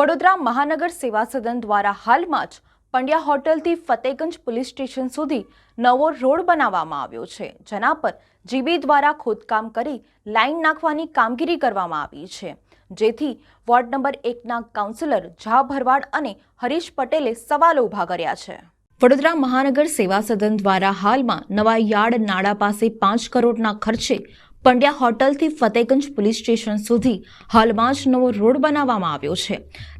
વડોદરા મહાનગર સેવા સદન દ્વારા હાલમાં જ પંડ્યા હોટલથી ફતેગંજ પોલીસ સ્ટેશન સુધી નવો રોડ બનાવવામાં આવ્યો છે, જેના પર જીબી દ્વારા ખોદકામ કરી લાઈન નાખવાની કામગીરી કરવામાં આવી છે. જેથી વોર્ડ નંબર એકના કાઉન્સિલર ઝા ભરવાડ અને હરીશ પટેલે સવાલો ઊભા કર્યા છે. વડોદરા મહાનગર સેવા સદન દ્વારા હાલમાં નવા યાર્ડ નાળા પાસે પાંચ કરોડના ખર્ચે પંડ્યા હોટલથી ફતેગંજ પોલીસ સ્ટેશન સુધી હાલમાં જ નવો રોડ બનાવવામાં આવ્યો છે.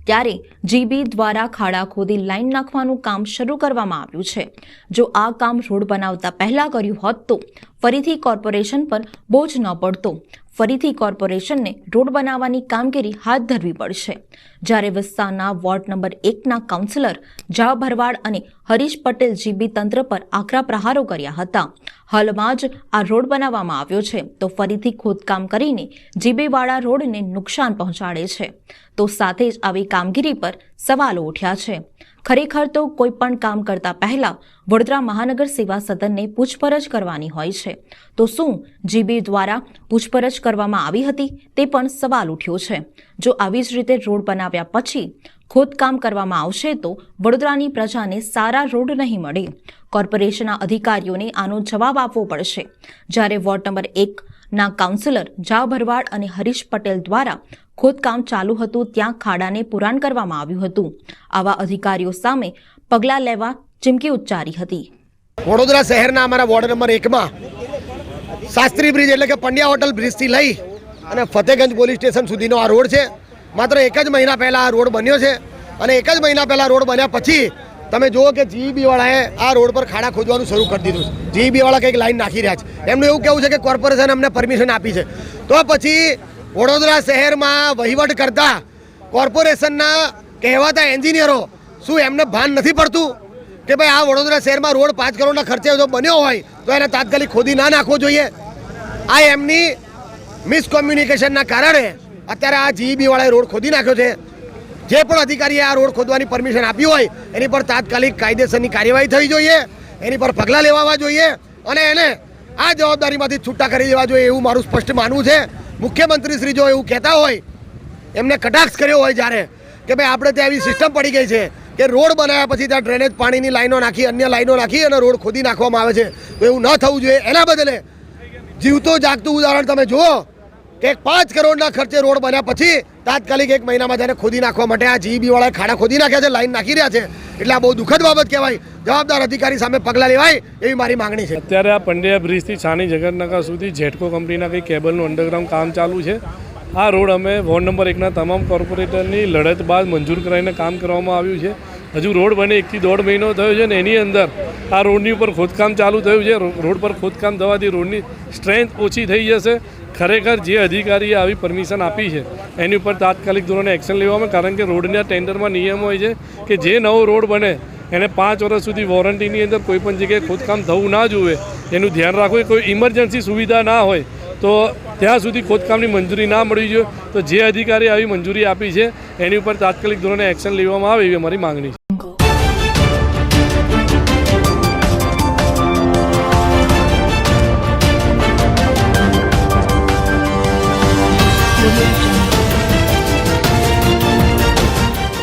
ત્યારે જીબી દ્વારા ખાડા ખોદી લાઈન નાખવાનું કામ શરૂ કરવામાં આવ્યું છે. જો આ કામ રોડ બનાવતા પહેલા કર્યું હોત તો ફરીથી કોર્પોરેશન પર બોજ ન પડતો. ફરીથી કોર્પોરેશનને રોડ બનાવવાની કામગીરી હાથ ધરવી પડશે. જ્યારે વિસ્તારના વોર્ડ નંબર એકના કાઉન્સિલર જા ભરવાડ અને હરીશ પટેલ જીબી તંત્ર પર આકરા પ્રહારો કર્યા હતા. હાલમાં જ આ રોડ બનાવવામાં આવ્યો છે. તો ફરીથી ખોદકામ કરીને જીબીવાળા રોડને નુકસાન પહોંચાડે છે. તો સાથે જ આવી કામગીરી પર સવાલો ઉઠ્યા છે. ખરેખર તો કોઈ પણ કામ કરતા પહેલા વડોદરા મહાનગર સેવા સદનને પૂછપરછ કરવાની હોય છે. તો શું જીબી દ્વારા પૂછપરછ કરવામાં આવી હતી તે પણ સવાલ ઉઠ્યો છે. જો આવી જ રીતે રોડ બનાવ્યા પછી ખોદકામ કરવામાં આવશે તો વડોદરાની પ્રજાને સારા રોડ નહીં મળે. કોર્પોરેશનના અધિકારીઓને આનો જવાબ આપવો પડશે. જ્યારે વોર્ડ નંબર એકના કાઉન્સિલર જા ભરવાડ અને હરીશ પટેલ દ્વારા ખોદકામ ચાલુ હતું, ત્યાં ખાડાને પુરાણ કરવામાં આવ્યું હતું. આવા અધિકારીઓ સામે પગલાં લેવા ચીમકી ઉચ્ચારી હતી. વડોદરા શહેરના અમારા વોર્ડ નંબર એકમાં શાસ્ત્રી બ્રિજ એટલે કે પંડ્યા હોટલ બ્રિજથી લઈ અને ફતેગંજ પોલીસ સ્ટેશન સુધીનો આ રોડ છે. માત્ર એક જ મહિના પહેલાં આ રોડ બન્યો છે અને એક જ મહિના પહેલાં રોડ બન્યા પછી તમે જુઓ કે જીઈબીવાળાએ આ રોડ પર ખાડા ખોદવાનું શરૂ કરી દીધું છે. જીઈબીવાળા કંઈક લાઈન નાખી રહ્યા છે. એમનું એવું કહેવું છે કે કોર્પોરેશન અમને પરમિશન આપી છે. તો પછી વડોદરા શહેરમાં વહીવટ કરતા કોર્પોરેશનના કહેવાતા એન્જિનિયરો શું એમને ભાન નથી પડતું? કે ભાઈ આ વડોદરા શહેરમાં રોડ પાંચ કરોડના ખર્ચે જો બન્યો હોય, તો એને તાત્કાલિક ખોદી ના નાખવો જોઈએ. આ એમની મિસકોમ્યુનિકેશનના કારણે અત્યારે આ જીઈબીવાળાએ રોડ ખોદી નાખ્યો છે. જે પણ અધિકારીએ આ રોડ ખોદવાની પરમિશન આપી હોય, એની પર તાત્કાલિક કાયદેસરની કાર્યવાહી થવી જોઈએ, એની પર પગલાં લેવા જોઈએ અને એને આ જવાબદારીમાંથી છૂટા કરી દેવા જોઈએ એવું મારું સ્પષ્ટ માનવું છે. મુખ્યમંત્રી શ્રી જો એવું કહેતા હોય, એમને કટાક્ષ કર્યો હોય જ્યારે કે ભાઈ આપણે ત્યાં એવી સિસ્ટમ પડી ગઈ છે કે રોડ બનાવ્યા પછી ત્યાં ડ્રેનેજ પાણીની લાઈનો નાખી, અન્ય લાઈનો નાખી અને રોડ ખોદી નાખવામાં આવે છે. તો એવું ન થવું જોઈએ. એના બદલે જીવતું જાગતું ઉદાહરણ તમે જુઓ કે પાંચ કરોડના ખર્ચે રોડ બન્યા પછી તાત્કાલિક એક મહિનામાં તેને ખોદી નાખવા માટે આ જીબી વાળા ખાડા ખોદી નાખ્યા છે, લાઈન નાખી રહ્યા છે. એટલે આ બહુ દુઃખદ બાબત કહેવાય. જવાબદાર અધિકારી સામે પગલાં લેવાય એવી મારી માંગણી છે. અત્યારે આ પંડ્યા બ્રિજથી છાની જગતનગર સુધી જેટકો કંપનીના કંઈ કેબલનું અંડરગ્રાઉન્ડ કામ ચાલુ છે. આ રોડ અમે વોર્ડ નંબર એકના તમામ કોર્પોરેટરની લડત બાદ મંજૂર કરાવીને કામ કરવામાં આવ્યું છે. હજુ રોડ બને એકથી દોઢ મહિનો થયો છે ને એની અંદર આ રોડની ઉપર ખોદકામ ચાલુ થયું છે. રોડ પર ખોદકામ થવાથી રોડની સ્ટ્રેન્થ ઓછી થઈ જશે. ખરેખર જે અધિકારીએ આવી પરમિશન આપી છે, એની ઉપર તાત્કાલિક ધોરણે એક્શન લેવામાં, કારણ કે રોડના ટેન્ડરમાં નિયમ હોય છે કે જે નવો રોડ બને, એને પાંચ વર્ષ સુધી વોરંટીની અંદર કોઈપણ જગ્યાએ ખોદકામ થવું ના જોવે એનું ધ્યાન રાખવું, કોઈ ઇમરજન્સી સુવિધા ના હોય, તો ત્યાં સુધી ખોદકામની મંજૂરી ના મળવી જોઈએ. તો જે અધિકારી આવી મંજૂરી આપી છે, એની ઉપર તાત્કાલિક ધોરણે એક્શન લેવામાં આવે એવી અમારી માંગણી છે.